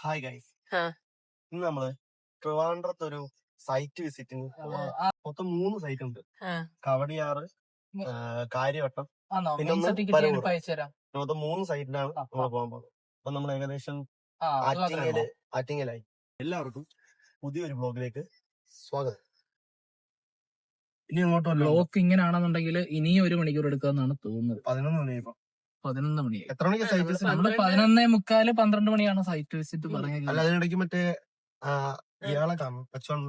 Hi guys. ഇന്ന് നമ്മൾ ട്രിവാൻഡ്രത്ത് ഒരു സൈറ്റ് വിസിറ്റിന് മൊത്തം മൂന്ന് സൈറ്റ് ഉണ്ട്. കവടിയാറ് കാര്യവട്ടം പിന്നെ ഒന്ന് മൊത്തം മൂന്ന് സൈറ്റിലാണ് നമ്മൾ പോകാൻ പോകുന്നത് അപ്പൊ നമ്മൾ ഏകദേശം ആറ്റിങ്ങൽ ആറ്റിങ്ങലായി. എല്ലാവർക്കും പുതിയൊരു ബ്ലോഗിലേക്ക് സ്വാഗതം. ഇനി അങ്ങോട്ട് ഇങ്ങനെ ആണെന്നുണ്ടെങ്കിൽ ഇനിയും ഒരു മണിക്കൂർ എടുക്കാന്നാണ് തോന്നുന്നത്. പതിനൊന്ന് മണിയായപ്പോ. പതിനൊന്ന് മണി. എത്ര മണിക്ക് സൈറ്റ് നമ്മൾ വിസിറ്റ് നമ്മൾ പന്ത്രണ്ട് പതിനൊന്നേ മുക്കാൽ പന്ത്രണ്ട് മണിയാണ് സൈറ്റ് വിസിറ്റ് അല്ല പറഞ്ഞത്. അതിനിടയ്ക്ക് മറ്റേ ഇയാളെ കാണും പച്ചവണ്ണ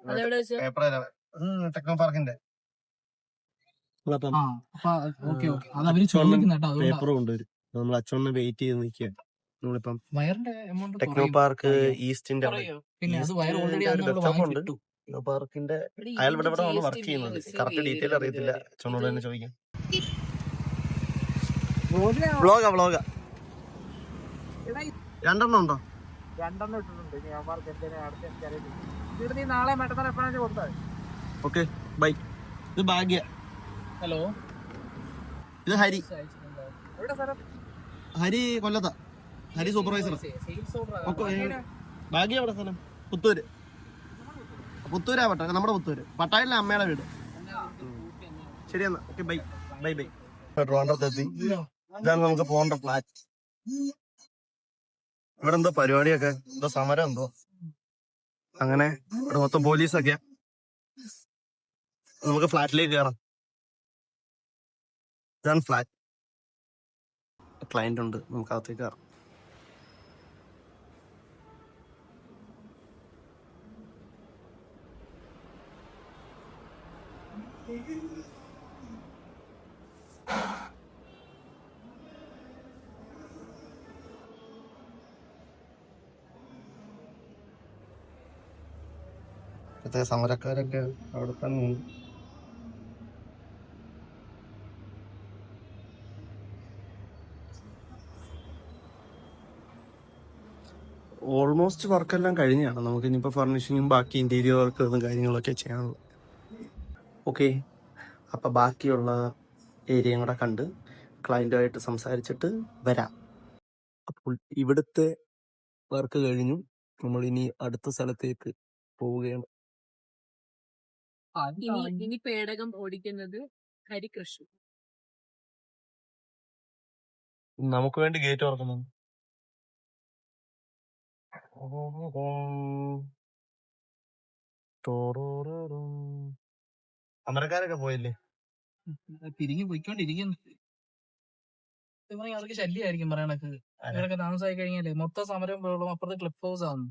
അതെവിടെ വെച്ച്? പേപ്പർ ടെക്നോ പാർക്കിന്റെ. പേപ്പർ കൊണ്ടുവരും. നമ്മൾ വെയിറ്റ് ചെയ്ത് നമ്മളിപ്പം ടെക്നോ പാർക്ക് ഈസ്റ്റിന്റെ അവിടെ. പിന്നെ അത് വയർ ഓൾറെഡി ഒരു അന്ന് ഉണ്ട്. വാങ്ങിച്ചിട്ടു. ടെക്നോ പാർക്കിന്റെ അയാൾ ഇവിടെ വർക്ക് ചെയ്യുന്നത്? കറക്റ്റ് ഡീറ്റെയിൽ അറിയത്തില്ല. അച്ഛനോട് തന്നെ ചോദിക്കാം. വ്ളോഗാ വ്ളോഗാ രണ്ടെണ്ണം ഉണ്ടോ? രണ്ടെണ്ണം ഇട്ടിട്ടുണ്ട്. ഇനി അവന്മാർക്ക് എന്തിനാ അടുത്ത നീ നാളെ മറ്റന്നാൾ എപ്പോഴാണ് കൊടുത്താൽ ഓക്കെ ബൈ. ഇത് ഭാഗ്യ. ഹലോ? ഇത് ഹരി. ഹരി കൊല്ലത്ത. ഹരി സൂപ്പർവൈസർ ഭാഗ്യ എവിടെ? സ്ഥലം? പുത്തൂര്. പുത്തൂരാ പട്ട നമ്മുടെ പുത്തൂര്. പട്ടായിലെ അമ്മയുടെ വീട്. ശരി എന്നാ. Okay bye. Bye bye. ട്രിവാൻഡ്രത്തെത്തി ഇതാണ് നമുക്ക് പോകേണ്ട ഫ്ലാറ്റ് ഇവിടെ എന്തോ പരിപാടിയൊക്കെ എന്തോ സമരം എന്തോ. അങ്ങനെ ഇവിടെ മൊത്തം പോലീസൊക്കെ. നമുക്ക് ഫ്ലാറ്റിലേക്ക് കയറാം ഇതാണ് ഫ്ലാറ്റ് ക്ലയന്റ് ഉണ്ട് നമുക്ക് അകത്തേക്ക് കയറാം ഇപ്പോഴത്തെ സമരക്കാരൊക്കെ അവിടെ തന്നെ ഉണ്ട്. ഓൾമോസ്റ്റ് വർക്കെല്ലാം കഴിഞ്ഞാണ് നമുക്ക് ഇനിയിപ്പോൾ ഫർണിഷിങ്ങും ബാക്കി ഇന്റീരിയർ വർക്കുകളും കാര്യങ്ങളൊക്കെ ചെയ്യാനുള്ളത്. ഓക്കെ അപ്പം ബാക്കിയുള്ള ഏരിയയും കൂടെ കണ്ട് ക്ലയന്റുമായിട്ട് സംസാരിച്ചിട്ട് വരാം. അപ്പോൾ ഇവിടുത്തെ വർക്ക് കഴിഞ്ഞു. നമ്മൾ ഇനി അടുത്ത സ്ഥലത്തേക്ക് പോവുകയാണ്. ഇനി ഇനി പേടകം ഓടിക്കുന്നത് ഹരികൃഷ്ണൻ. നമുക്ക് വേണ്ടി ഗേറ്റ് തുറക്കുന്നു അമരക്കാരൊക്കെ പോയില്ലേ? പിരിഞ്ഞു പോയിക്കൊണ്ടിരിക്കുന്നു. അവർക്ക് ശല്യമായിരിക്കും പറയണക്ക്. ഇവരൊക്കെ താമസമായി കഴിഞ്ഞാലേ മൊത്തം സമരം പോലും അപ്പുറത്ത് ക്ലിപ്പ് ഹൗസ് ആണ്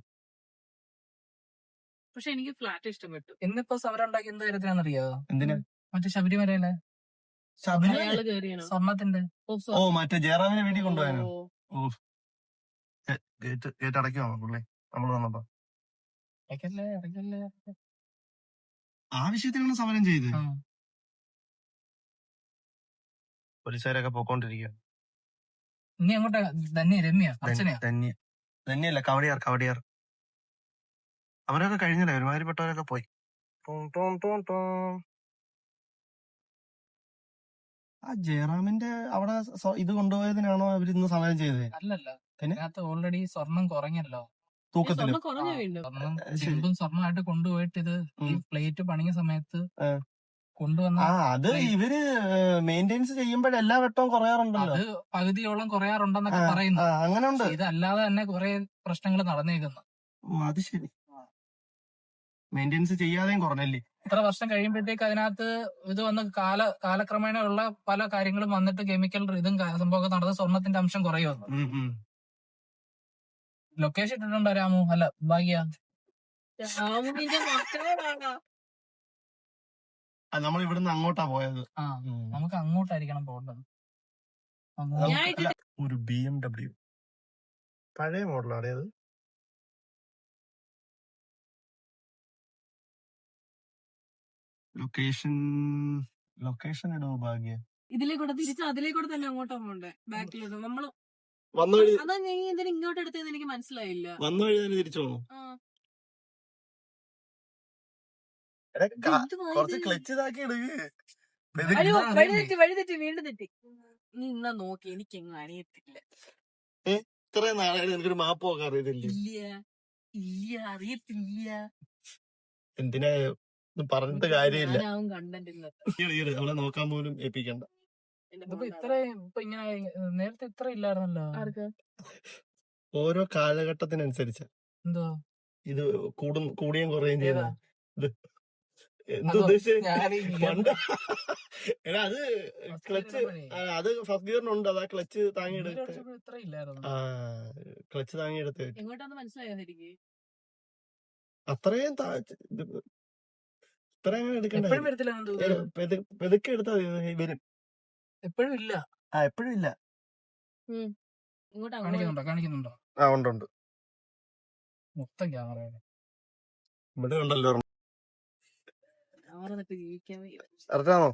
പക്ഷെ എനിക്ക് ഫ്ലാറ്റ് ഇഷ്ടപ്പെട്ടു. ഇന്നിപ്പോ സമരം ഉണ്ടാക്കി എന്ത് കാര്യത്തിനാണെന്നറിയോ? എന്തിനാ? മറ്റേ ശബരിമലയിലെ. ശബരിമല? അയാൾ കേറിയാണോ? സ്വർണത്തിന്റെ. ഓ, മറ്റേ ജയറാമിനെ വീട്ടിൽ കൊണ്ടുപോയാനോ? ഓ, ഗേറ്റ് ഗേറ്റ് അടയ്ക്കുവാണോ പുള്ളി? നമ്മൾ വന്നപ്പോ. ആവശ്യത്തിനാണ് സമരം ചെയ്ത്. ആ. പോലീസുകാരൊക്കെ പോയിക്കൊണ്ടിരിക്കുക ഇനി അങ്ങോട്ടാ തന്നെ രമ്യ അർച്ചനയാ? ധന്യ. ധന്യല്ല കവടിയാർ കവടിയാർ. അവരൊക്കെ കഴിഞ്ഞില്ലേ? ഒരുമാതിരിപ്പെട്ടവരൊക്കെ പോയി. Tom Tom Tom Tom. ആ ജയറാമിന്റെ അവിടെ ഇത് കൊണ്ടുപോയതിനാണോ അവർ ഇന്ന് സമരം ചെയ്തത്? അല്ലല്ല. പിന്നെ? അതിനകത്ത് ഓൾറെഡി സ്വർണം കുറഞ്ഞല്ലോ. തൂക്കത്തിൽ. സ്വർണം കുറഞ്ഞു വീണ്ടും. സ്വർണം ശരി. ചെമ്പും സ്വർണമായിട്ട് കൊണ്ടുപോയിട്ട് ഇത് ഈ ഉം. പ്ലേറ്റ് പണിയ സമയത്ത് ആ. കൊണ്ടുവന്ന ആ അത് ഇവർ മെയിന്റെയിൻസ് ചെയ്യുമ്പോഴേ എല്ലാ വട്ടവും കുറയാറുണ്ടല്ലോ. അത് പകുതിയോളം കുറയാറുണ്ടെന്നൊക്കെ ആ, പറയുന്നു. ആ, അങ്ങനെ ഉണ്ട് പക്ഷെ ഇതല്ലാതെ തന്നെ കുറെ പ്രശ്നങ്ങൾ നടന്നേക്കുന്നു. ഉം, അത് ശരി. മെയിന്റെയിൻസ് ചെയ്യാതെയും കുറഞ്ഞല്ലേ? ഇത്ര വർഷം കഴിയുമ്പോഴത്തേക്ക് അതിനകത്ത് ഇത് വന്ന് കാല കാലക്രമേണ ഉള്ള പല കാര്യങ്ങളും വന്നിട്ട് കെമിക്കൽ ഇതും സംഭവം സംഭവമൊക്കെ നടന്ന് സ്വർണത്തിന്റെ അംശം കുറയുമെന്ന് ഉം. ലൊക്കേഷൻ ഇട്ടിട്ടുണ്ടോ രാമു? അല്ല ഭാഗ്യ. നമ്മൾ ഇവിടുന്ന് അങ്ങോട്ടാ പോയത്. ആ നമുക്ക് അങ്ങോട്ടായിരിക്കണം പോകേണ്ടത്. ഒരു ബി എം ഡബ്ല്യു പഴയ മോഡലാണ് അത് ലൊക്കേഷൻ ലൊക്കേഷൻ ഇടോ ഭാഗ്യ. ഇതിലേ കൂടെ തിരിച്ച് അതിലേ കൂടെ തന്നെ അങ്ങോട്ടാ പോണ്ടേ ബാക്കിലോട്ട് നമ്മൾ വന്ന വഴി അതാ ഞാൻ ഇതിന് ഇങ്ങോട്ട് എടുത്തതെന്ന് എനിക്ക് മനസ്സിലായില്ല. വന്ന വഴി തന്നെ തിരിച്ചു പോകണം ആ, എടാ, ഇത് കാ- എന്തുവാ കുറച്ച് ഇത്? ക്ലച്ച് ഇതാക്കി ഇടുക അയ്യോ ഇതാ വഴി അറിയണ്ടേ? തെറ്റി വഴി തെറ്റി വീണ്ടും തെറ്റി. നീ ഇന്നാ നോക്കി എനിക്കെങ്ങും അറിയത്തില്ല. ഏ? നാളായിട്ട് നിനക്കൊരു മാപ്പ് നോക്കാൻ അറിയത്തില്ലേ? ഇല്ല. ഇല്ല അറിയത്തില്ല. എന്തിനാ പറഞ്ഞിട്ട് കാര്യമില്ല. അവളെ നോക്കാൻ പോലും ഏൽപ്പിക്കണ്ട. ഇത്രയും ഇപ്പൊ ഇങ്ങനെ നേരത്തെ ഇത്ര ഇല്ലായിരുന്നല്ലോ. ഓരോ കാലഘട്ടത്തിനനുസരിച്ച്. എന്തോ? ഇത് കൂടും കൂടിയും കുറയും ചെയ്ത പണ്ട് എടാ അത് ക്ലച്ച്. അത് ഫസ്റ്റ് ഗിയറിനുണ്ട് അതാ ക്ലച്ച് താങ്ങി താങ്ങിയെടുത്ത് ആ ക്ലച്ച് താങ്ങിയെടുത്ത് എങ്ങോട്ടാന്ന് മനസ്സിലായോ അത്രയും ഇത്ര അങ്ങനെ എടുക്കണ്ട? എപ്പോഴും വരത്തില്ല എന്ന് തോന്നുന്നു. പെതുക്കെ എടുത്താൽ വരും. എപ്പോഴും ഇല്ല. ആ എപ്പോഴും ഇല്ല. ഇങ്ങോട്ടാ കാണിക്കുന്നുണ്ടോ? കാണിക്കുന്നുണ്ടോ? ആ ഉണ്ട് ഉണ്ട് മൊത്തം ക്യാമറ ഇവിടെ ഉണ്ടല്ലോ ക്യാമറ നട്ട് ജീവിക്കാൻ വയ്യ. കറക്റ്റാണോ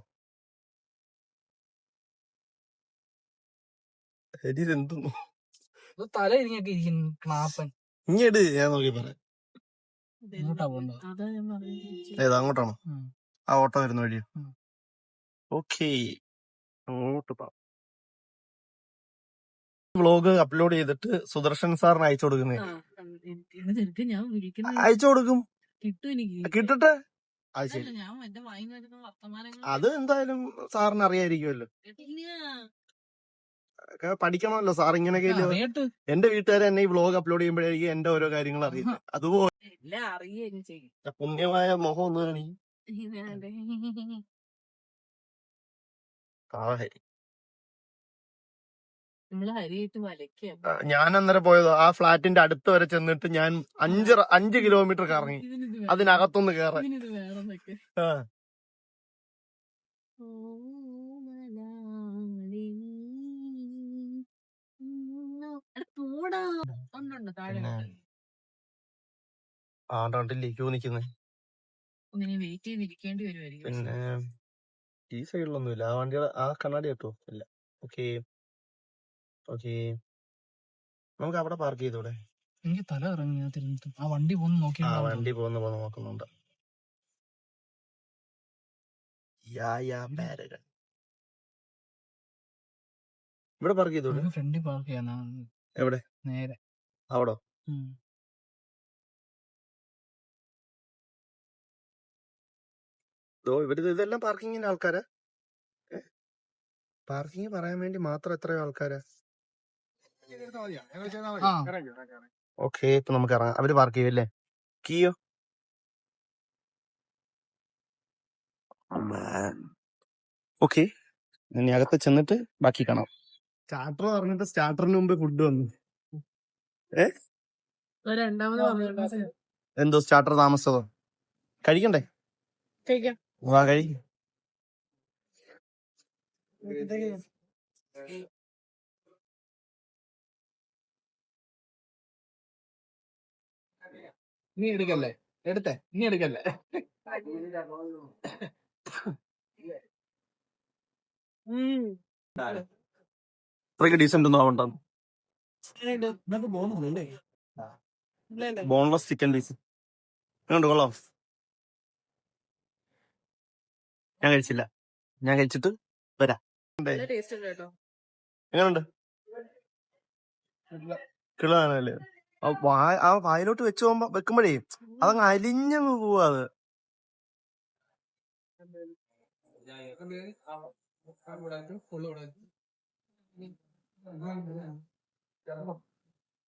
എടി ഇതെന്തുന്നു? ഇത് തല ഇരിഞ്ഞൊക്കെ ഇരിക്കുന്നു ക്ലാപ്പൻ. ഇങ്ങോട്ട് ഞാൻ നോക്കി പറയാം ഇങ്ങോട്ടാ പോണ്ടത് അതാ ഞാൻ പറഞ്ഞത് ഏതാ അങ്ങോട്ടാണോ? ആ ഓട്ടോ വരുന്ന വഴിയോ? ഓക്കേ. അങ്ങോട്ട് പോവാം വ്ലോഗ് അപ്ലോഡ് ചെയ്തിട്ട് സുദർശൻ സാറിന് അയച്ചു കൊടുക്കുന്നേ. അയച്ചു കൊടുക്കും. കിട്ടും എനിക്ക്. കിട്ടട്ടെ? അത് ശരി. ഞാൻ എന്റെ വായിന്ന് വരുന്ന വർത്തമാനങ്ങൾ അത് എന്തായാലും സാറിന് അറിയായിരിക്കുമല്ലോ പഠിക്കണമല്ലോ സാർ ഇങ്ങനെയൊക്കെ എന്റെ വീട്ടുകാർ എന്നെ ഈ വ്ലോഗ് അപ്ലോഡ് ചെയ്യുമ്പോഴായിരിക്കും എന്റെ ഓരോ കാര്യങ്ങൾ അറിയുന്നത്. അതുപോലെ എല്ലാം അറിയുകയും ചെയ്യും. പുണ്യമായ മുഖം ഒന്ന് കാണി ഞാൻ അന്നേരം പോയത് ആ ഫ്ലാറ്റിന്റെ അടുത്ത് വരെ ചെന്നിട്ട് ഞാൻ അഞ്ച് അഞ്ച് കിലോമീറ്റർ കറങ്ങി. അതിനകത്തൊന്ന് കേറാൻ. ആ. ഉണ്ടുണ്ട് താഴെ പിന്നെ. ഉണ്ട്. ആണ്ടാണ്ടില്ലേ ക്യൂ നിക്കുന്നേ. ഒന്നിനി വെയിറ്റ് ചെയ്തിരിക്കേണ്ടി വരുമായിരിക്കും പിന്നെ ഈ സൈഡിലൊന്നുമില്ല ആ വണ്ടിയുടെ ആ കണ്ണാടി ഇല്ല. ഓക്കെ. ഓക്കെ. നമുക്ക് അവിടെ പാർക്ക് ചെയ്തൂടെ? എനിക്ക് തല ഇറങ്ങി ആ വണ്ടി പോന്ന് നോക്കി ആ വണ്ടി പോകുന്ന പോകുന്ന നോക്കുന്നുണ്ട്. യാ യാ ഇവിടെ പാർക്ക് ചെയ്തൂടെ? ഫ്രണ്ടിൽ പാർക്ക് ചെയ്യാനാ എവിടെ? നേരെ. അവിടെ? ഉം. ഇവർ ഇതെല്ലാം പാർക്കിങ്ങിന്റെ ആൾക്കാരാ? പാർക്കിംഗ് പറയാൻ വേണ്ടി മാത്രം എത്രയോ ആൾക്കാരാ? ആ. ഓക്കെ ഇപ്പൊ നമുക്ക് ഇറങ്ങാം. അവർ പാർക്ക് ചെയ്യല്ലേ കീയോ? ഓക്കെ ഇനി അകത്ത് ചെന്നിട്ട് ബാക്കി കാണാം. സ്റ്റാർട്ടർ പറഞ്ഞിട്ട് സ്റ്റാർട്ടറിന് മുമ്പ് ഫുഡ് വന്നു. എന്തോ സ്റ്റാർട്ടർ താമസതോ കഴിക്കണ്ടേ? കഴിക്കാം. വാ കഴി നീ എടുക്കല്ലേ? എടുത്തേ. നീ എടുക്കല്ലേ? ഡീസെന്റ് ഡീസന്റ് ഒന്നും ആവണ്ട ബോൺലെസ് ചിക്കൻ പീസ് എങ്ങോട്ട് കൊള്ളാം ഞാൻ കഴിച്ചില്ല. ഞാൻ കഴിച്ചിട്ട് വരാം. എങ്ങനുണ്ട്? കിളാണല്ലേ ആ ആ വായിലോട്ട് വെച്ച് പോകുമ്പോ വെക്കുമ്പോഴേ അതങ്ങ് അലിഞ്ഞങ്ങ് പോവാ അത്.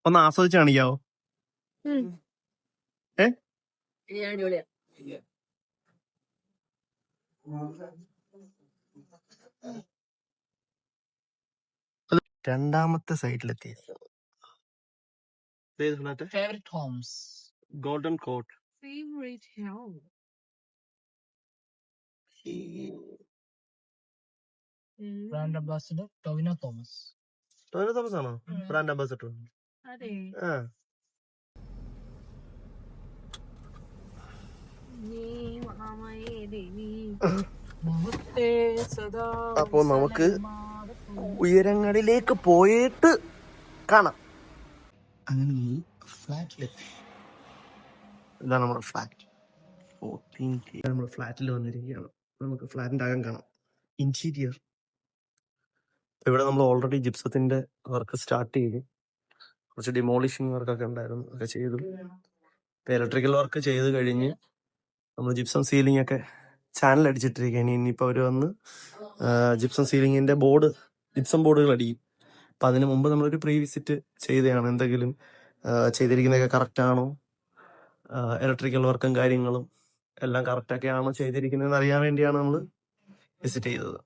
ഒന്ന് ആസ്വദിച്ച് കാണിക്കാവോ? ഏ? രണ്ടാമത്തെ സൈഡിലെത്തി. Favourite homes golden coat favourite how brand ambassador Tovino Thomas Thomas ആണോ? ബ്രാൻഡ് അംബാസഡർ ആ. നീ അപ്പോ നമുക്ക് ഉയരങ്ങളിലേക്ക് പോയിട്ട് കാണാം. അങ്ങനെ ഫ്ലാറ്റിലെത്തി. ഇതാണ് നമ്മുടെ ഫ്ലാറ്റ്. ഫോർട്ടീൻ നമ്മുടെ ഫ്ലാറ്റിൽ വന്നിരിക്കുകയാണ്. നമുക്ക് ഫ്ലാറ്റിന്റെ അകം കാണാം. ഇന്റീരിയർ ഇവിടെ നമ്മൾ ഓൾറെഡി ജിപ്സത്തിന്റെ വർക്ക് സ്റ്റാർട്ട് ചെയ്തു. കുറച്ച് ഡിമോളിഷിങ് വർക്കൊക്കെ ഉണ്ടായിരുന്നു ഒക്കെ ചെയ്തു. ഇലക്ട്രിക്കൽ വർക്ക് ചെയ്ത് കഴിഞ്ഞ് നമ്മൾ ജിപ്സം സീലിംഗ് ഒക്കെ ചാനൽ അടിച്ചിട്ടിരിക്കുകയാണ്. ഇനിയിപ്പോൾ അവർ വന്ന് ജിപ്സം സീലിങ്ങിന്റെ ബോർഡ് ജിപ്സം ബോർഡുകൾ അടിക്കും അപ്പം അതിന് മുമ്പ് നമ്മളൊരു പ്രീ വിസിറ്റ് ചെയ്തതാണ് എന്തെങ്കിലും ചെയ്തിരിക്കുന്നതൊക്കെ കറക്റ്റ് ആണോ? ഇലക്ട്രിക്കൽ വർക്കും കാര്യങ്ങളും എല്ലാം കറക്റ്റ് ആണോ ചെയ്തിരിക്കുന്നതെന്ന് അറിയാൻ വേണ്ടിയാണ് നമ്മൾ വിസിറ്റ് ചെയ്തത്.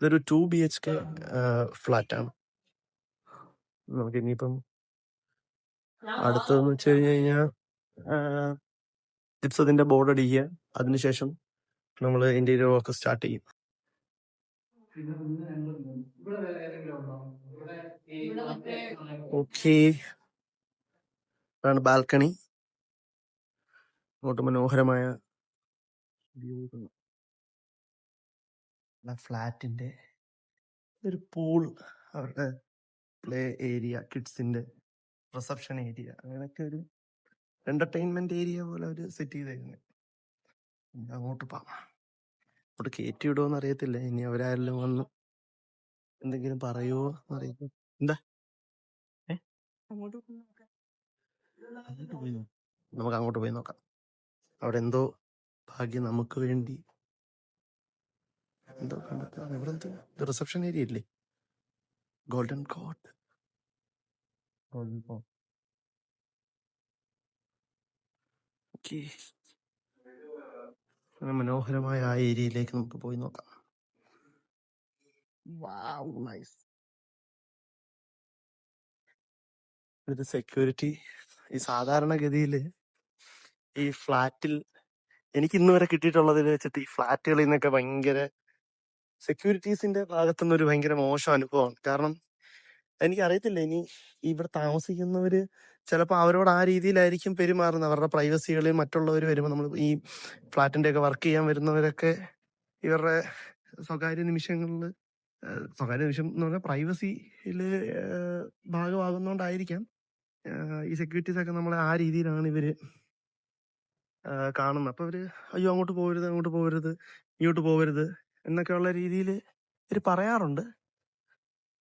ഇതൊരു two B H K flat ആണ് നമുക്ക് ഇനിയിപ്പം അടുത്തതെന്ന് വെച്ച് കഴിഞ്ഞ് കഴിഞ്ഞാൽ ടിപ്സ് അതിന്റെ ബോർഡ് അടിക്കുക. അതിനുശേഷം നമ്മൾ ഇന്റീരിയർ വർക്ക് സ്റ്റാർട്ട് ചെയ്യും. ഓക്കെ. ബാൽക്കണി. അങ്ങോട്ട് മനോഹരമായ ഫ്ലാറ്റിന്റെ ഒരു പൂൾ അവരുടെ പ്ലേ ഏരിയ കിഡ്സിന്റെ റിസപ്ഷൻ ഏരിയ അങ്ങനെയൊക്കെ ഒരു എന്റർടൈൻമെന്റ് ഏരിയ പോലെ അവർ സെറ്റ് ചെയ്തേക്കുന്നത് അങ്ങോട്ട് പോവാം. അങ്ങോട്ട് കയറ്റി വിടുമോന്ന് അറിയത്തില്ല. ഇനി അവരാരെല്ലാം വന്ന് എന്തെങ്കിലും പറയുമോ എന്നറിയില്ല എന്താ. നമുക്ക് അങ്ങോട്ട് പോയി നോക്കാം. അവിടെ എന്തോ ഭാഗ്യം നമുക്ക് വേണ്ടി എന്തോ കണ്ടെത്താണ് ഇവിടെ എന്തോ റിസപ്ഷൻ ഏരിയ ഇല്ലേ? Golden coat golden coat okay മനോഹരമായ ആ ഏരിയയിലേക്ക് നമുക്ക് പോയി നോക്കാം. നൈസ് ഇത് സെക്യൂരിറ്റി ഈ സാധാരണ സാധാരണഗതിയിൽ ഈ ഫ്ലാറ്റിൽ എനിക്ക് ഇന്ന് വരെ കിട്ടിയിട്ടുള്ളതിൽ വെച്ചിട്ട് ഈ ഫ്ലാറ്റുകളിൽ നിന്നൊക്കെ ഭയങ്കര സെക്യൂരിറ്റീസിന്റെ ഭാഗത്തുനിന്ന് ഒരു ഭയങ്കര മോശം അനുഭവമാണ്. കാരണം എനിക്ക് അറിയത്തില്ല ഇനി ഇവിടെ താമസിക്കുന്നവര് ചിലപ്പോൾ അവരോട് ആ രീതിയിലായിരിക്കും പെരുമാറുന്നത്. അവരുടെ പ്രൈവസികളിൽ മറ്റുള്ളവർ വരുമ്പോൾ നമ്മൾ ഈ ഫ്ലാറ്റിന്റെ ഒക്കെ വർക്ക് ചെയ്യാൻ വരുന്നവരൊക്കെ ഇവരുടെ സ്വകാര്യ നിമിഷങ്ങളിൽ സ്വകാര്യ നിമിഷം എന്ന് പറഞ്ഞാൽ പ്രൈവസിയിൽ ഭാഗമാകുന്നോണ്ടായിരിക്കാം ഈ സെക്യൂരിറ്റീസ് ഒക്കെ നമ്മളെ ആ രീതിയിലാണ് ഇവർ കാണുന്നത്. അപ്പൊ അവർ അയ്യോ അങ്ങോട്ട് പോകരുത് അങ്ങോട്ട് പോകരുത് ഇങ്ങോട്ട് പോകരുത് എന്നൊക്കെയുള്ള രീതിയിൽ ഇവർ പറയാറുണ്ട്.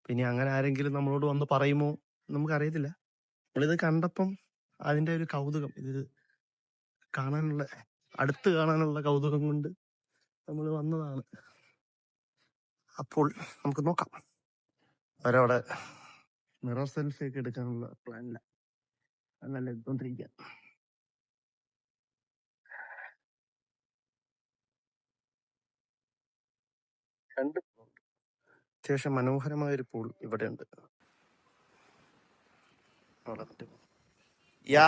പിന്നെ അങ്ങനെ ആരെങ്കിലും നമ്മളോട് വന്ന് പറയുമോ? നമുക്കറിയത്തില്ല. നമ്മളിത് കണ്ടപ്പം അതിന്റെ ഒരു കൗതുകം ഇത് കാണാനുള്ള അടുത്ത് കാണാനുള്ള കൗതുകം കൊണ്ട് നമ്മൾ വന്നതാണ്. അപ്പോൾ നമുക്ക് നോക്കാം. അവരവിടെ മിറർ സെൽഫി ഒക്കെ എടുക്കാനുള്ള പ്ലാനില്ല നല്ല എടുത്തോണ്ടിരിക്കുക രണ്ട് പൂളുണ്ട് അത്യാവശ്യം മനോഹരമായ ഒരു പൂൾ ഇവിടെ ഉണ്ട് യാ.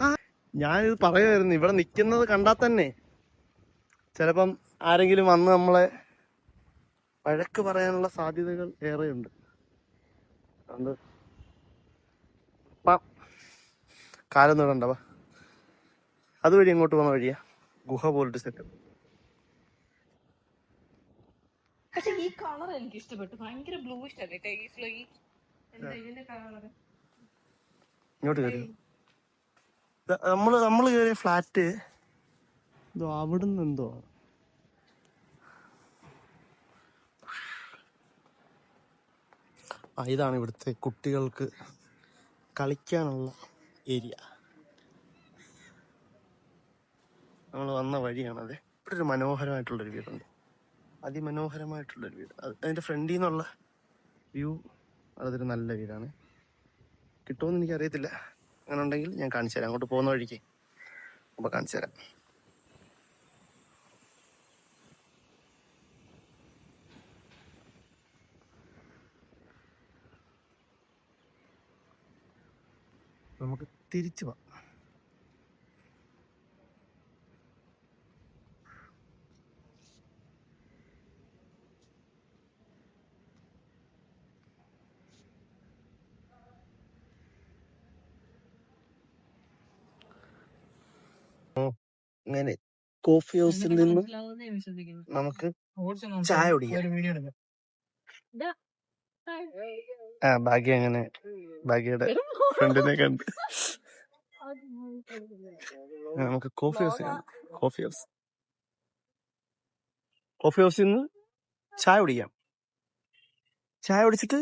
ആ. ഞാനിത് പറയുമായിരുന്നു ഇവിടെ നിക്കുന്നത് കണ്ടാൽ തന്നെ. ചിലപ്പം ആരെങ്കിലും വന്ന് നമ്മളെ വഴക്ക് പറയാനുള്ള സാധ്യതകൾ ഏറെയുണ്ട്. അതുകൊണ്ട് പാ കാലൊന്നും ഇടണ്ട വാ. അതുവഴി ഇങ്ങോട്ട് പോകുന്ന വഴിയാ? ഗുഹ പോലൊരു സെറ്റപ്പ് പക്ഷെ ഈ കളർ എനിക്ക് ഇഷ്ടപ്പെട്ടു ഭയങ്കര ബ്ലൂ അല്ലേ? ഈ ഫ്ലോ ഈ എന്താ ഇതിന്റെ കളർ ഇങ്ങോട്ട് കയറി ദാ നമ്മൾ നമ്മൾ കയറിയ ഫ്ലാറ്റ് എന്തോ അവിടുന്ന് എന്തോ? ആ ഇതാണ് ഇവിടുത്തെ കുട്ടികൾക്ക് കളിക്കാനുള്ള ഏരിയ നമ്മൾ വന്ന വഴിയാണത്. ഇവിടെ ഒരു മനോഹരമായിട്ടുള്ളൊരു വീടുണ്ട്. അതിമനോഹരമായിട്ടുള്ളൊരു വീട്. അത് അതിന്റെ ഫ്രണ്ടിൽ നിന്നുള്ള വ്യൂ അതൊരു നല്ല വീടാണ്. കിട്ടുമെന്ന് എനിക്ക് അറിയത്തില്ല അങ്ങനെ ഉണ്ടെങ്കിൽ ഞാൻ കാണിച്ചു തരാം. അങ്ങോട്ട് പോകുന്ന വഴിക്ക്. അപ്പൊ കാണിച്ചു തരാം. നമുക്ക് തിരിച്ചു പോവാം അങ്ങനെ കോഫി ഹൗസിൽ നിന്ന് നമുക്ക് ചായ കുടിക്കാം. ആ ഭാഗ്യ അങ്ങനെ ഭാഗ്യയുടെ ഫ്രണ്ടിനെ കണ്ട് നമുക്ക് coffee house. Coffee house coffee ഹൗസിൽ നിന്ന് ചായ കുടിക്കാം. ചായ കുടിച്ചിട്ട്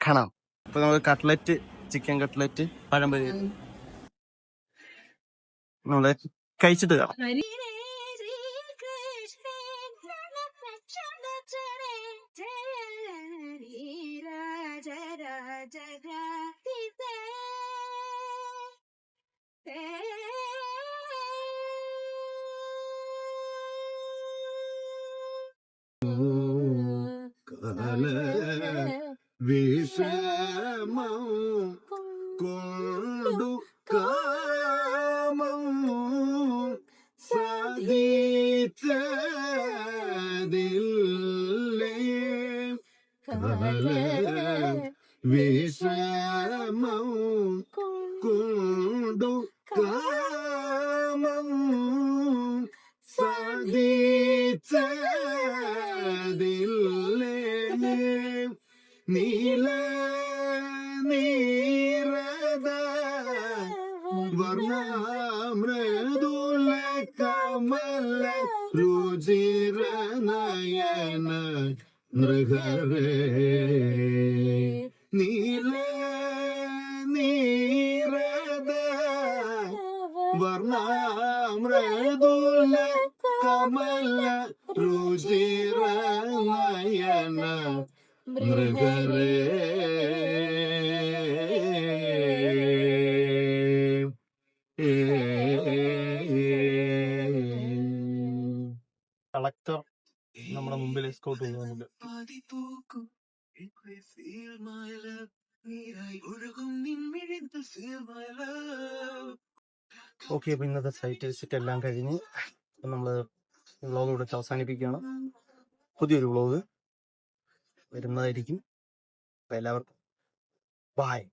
കാണാം. അപ്പൊ നമുക്ക് കട്ട്ലറ്റ് ചിക്കൻ കട്ട്ലറ്റ് പഴംപൊരി നമ്മൾ കഴിച്ചിട്ട് കാണാം കല വിഷമം കൊണ്ടു കാമം സാധിച്ചതില്ലേ നീല നീരത വർണമൃദുല കമല രുചിര നയന നൃഹരേ നീല നീരദ വർണാമൃദുല കമല രുചിര നയന മൃഗരേ കളക്ടർ എസ്കോട്ട് ചെയ്യുന്നുണ്ട് ഓക്കെ അപ്പൊ ഇന്നത്തെ സൈറ്റ് വിസിറ്റ് എല്ലാം കഴിഞ്ഞ് ഇപ്പൊ നമ്മൾ വ്ളോഗ് ഇവിടെ അവസാനിപ്പിക്കുകയാണ്. പുതിയൊരു വ്ളോഗ് വരുന്നതായിരിക്കും. അപ്പൊ എല്ലാവർക്കും ബായ്